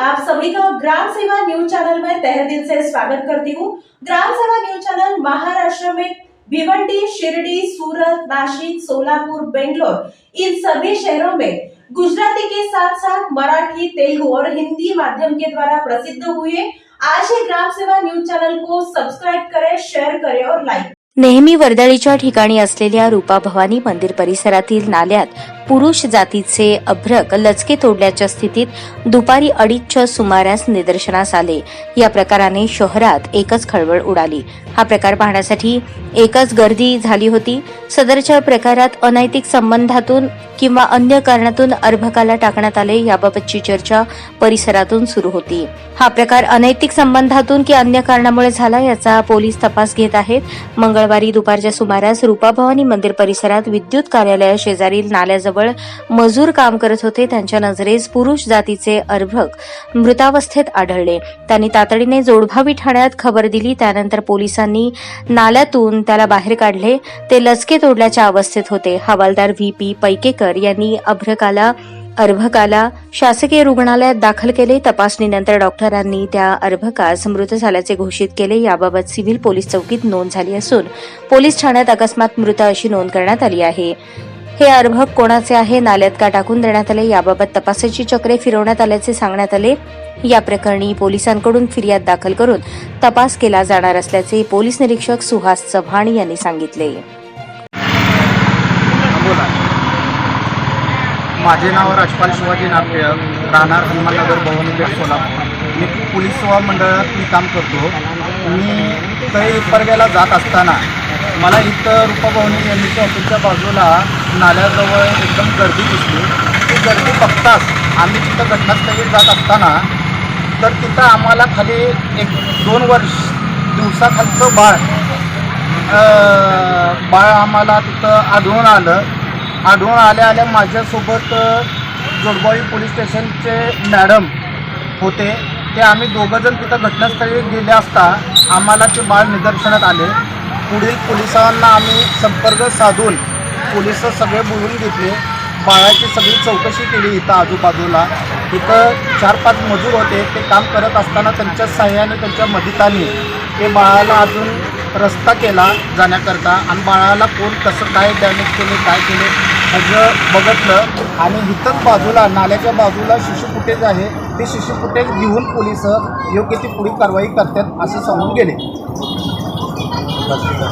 आप सभी का ग्राम सेवा न्यूज चैनल में तहे दिल से स्वागत करती हूँ। ग्राम सेवा न्यूज चैनल महाराष्ट्र में भिवंडी शिरडी सूरत नासिक सोलापुर बेंगलोर इन सभी शहरों में गुजराती के साथ साथ मराठी तेलुगु और हिंदी माध्यम के द्वारा प्रसिद्ध हुए आज ही ग्राम सेवा न्यूज चैनल को सब्सक्राइब करें शेयर करें और लाइक नेहमी वर्दळीच्या ठिकाणी असलेल्या रूपा भवानी मंदिर परिसरातील नाल्यात पुरुष जातीचे अभ्रक लचके तोडल्याच्या स्थितीत दुपारी अडीचच्या सुमारास निदर्शनास आले. या प्रकाराने शहरात एकच खळबळ उडाली. हा प्रकार पाहण्यासाठी एकच गर्दी झाली होती. सदरच्या प्रकारात अनैतिक संबंधातून किंवा अन्य कारणातून अर्भकाला टाकण्यात आले याबाबतची चर्चा परिसरातून सुरू होती. हा प्रकार अनैतिक संबंधातून की अन्य कारणामुळे झाला याचा पोलीस तपास घेत आहेत. मंगळवारी दुपारच्या सुमारास रूपाभवानी मंदिर परिसरात विद्युत कार्यालया शेजारील नाल्याजवळ मजूर काम करत होते. त्यांच्या नजरेस पुरुष जातीचे अर्भक मृतावस्थेत आढळले. त्यांनी तातडीने जोडभावी ठाण्यात खबर दिली. त्यानंतर पोलिसांनी नाल्यातून त्याला बाहेर काढले. ते लचके तोडल्याच्या अवस्थेत होते. हवालदार व्ही. पी. पैकेकर यांनी अभ्रकाला अर्भकाला शासकीय रुग्णालयात दाखल केले. तपासणीनंतर डॉक्टरांनी त्या अर्भकास मृत झाल्याचे घोषित केले. याबाबत सिव्हिल पोलीस चौकीत नोंद झाली असून पोलीस ठाण्यात अकस्मात मृत अशी नोंद करण्यात आली आहे. हे अर्भक कोणाचे आहे? नाल्यात का टाकून देण्यात आले? याबाबत तपासाची चक्रे फिरवण्यात आल्याचे सांगण्यात आले. या प्रकरणी पोलिसांकडून फिर्याद दाखल करून तपास केला जाणार असल्याचे पोलीस निरीक्षक सुहास चव्हाण यांनी सांगितले. माझे नाव राजपाल शिवाजी नाट्य राहणार हनुमाननगर भवनपेठ सोलापूर. मी पोलीस सेवा मंडळात मी काम करतो. मी तळी परग्याला जात असताना मला इथं रूपाभवनी यांनी ऑफिसच्या बाजूला नाल्याजवळ एकदम गर्दी दिसली. ती गर्दी बघताच आम्ही तिथं घटनास्थळी जात असताना तर तिथं आम्हाला खाली एक दोन वर्ष दिवसाखालचं बाळ बाळ आम्हाला तिथं आढळून आलं. आढळून आल्या आल्या माझ्यासोबत अ, जोडबावी पोलीस स्टेशनचे मॅडम होते. ते आम्ही दोघंजण तिथं घटनास्थळी गेले असता आम्हाला ते बाळ निदर्शनात आले. पुढील पोलिसांना आम्ही संपर्क साधून पोलीस सगळे बोलून घेतले. बाळाची सगळी चौकशी केली इथं आजूबाजूला. इथं चार पाच मजूर होते. ते काम करत असताना त्यांच्या सहाय्याने त्यांच्या मदताने ते बाळाला अजून रस्ता केला जाण्याकरता. आणि बाळाला कोण कसं काय डॅमेज केले काय केले सगळं बघितलं. आणि इथंच बाजूला नाल्याच्या बाजूला शिशु फुटेज आहे. ते शिशु फुटेज घेऊन पोलीस योग्य ती पुढील कारवाई करतात असं सांगून गेले. ಬರ್ತಿದ್ದಾರೆ